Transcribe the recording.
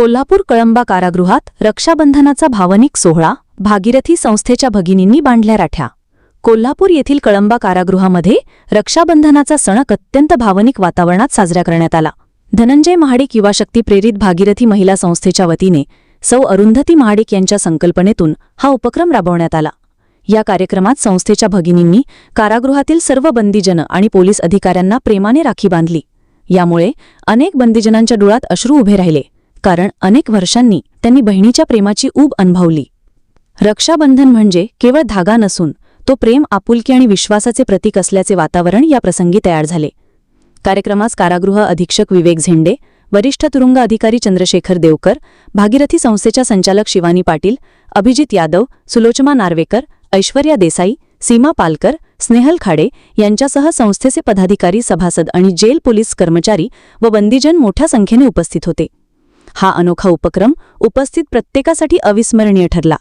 कोल्हापूर कळंबा कारागृहात रक्षाबंधनाचा भावनिक सोहळा भागीरथी संस्थेच्या भगिनींनी बांधल्या राठ्या. कोल्हापूर येथील कळंबा कारागृहामध्ये रक्षाबंधनाचा सण अत्यंत भावनिक वातावरणात साजरा करण्यात आला. धनंजय महाडिक युवाशक्ती प्रेरित भागीरथी महिला संस्थेच्या वतीने सौ अरुंधती महाडिक यांच्या संकल्पनेतून हा उपक्रम राबवण्यात आला. या कार्यक्रमात संस्थेच्या भगिनींनी कारागृहातील सर्व बंदीजन आणि पोलीस अधिकाऱ्यांना प्रेमाने राखी बांधली. यामुळे अनेक बंदीजनांच्या डोळ्यात अश्रू उभे राहिले. कारण अनेक वर्षांनी त्यांनी बहिणीच्या प्रेमाची ऊब अनुभवली. रक्षाबंधन म्हणजे केवळ धागा नसून तो प्रेम आपुलकी आणि विश्वासाचे प्रतीक असल्याचे वातावरण या प्रसंगी तयार झाले. कार्यक्रमास कारागृह अधीक्षक विवेक झेंडे वरिष्ठ तुरुंग अधिकारी चंद्रशेखर देवकर भागीरथी संस्थेच्या संचालक शिवानी पाटील अभिजित यादव सुलोचमा नार्वेकर ऐश्वर्या देसाई सीमा पालकर स्नेहल खाडे यांच्यासह संस्थेचे पदाधिकारी सभासद आणि जेल पोलीस कर्मचारी व बंदीजन मोठ्या संख्येने उपस्थित होते. हा अनोखा उपक्रम उपस्थित प्रत्येकासाठी अविस्मरणीय ठरला.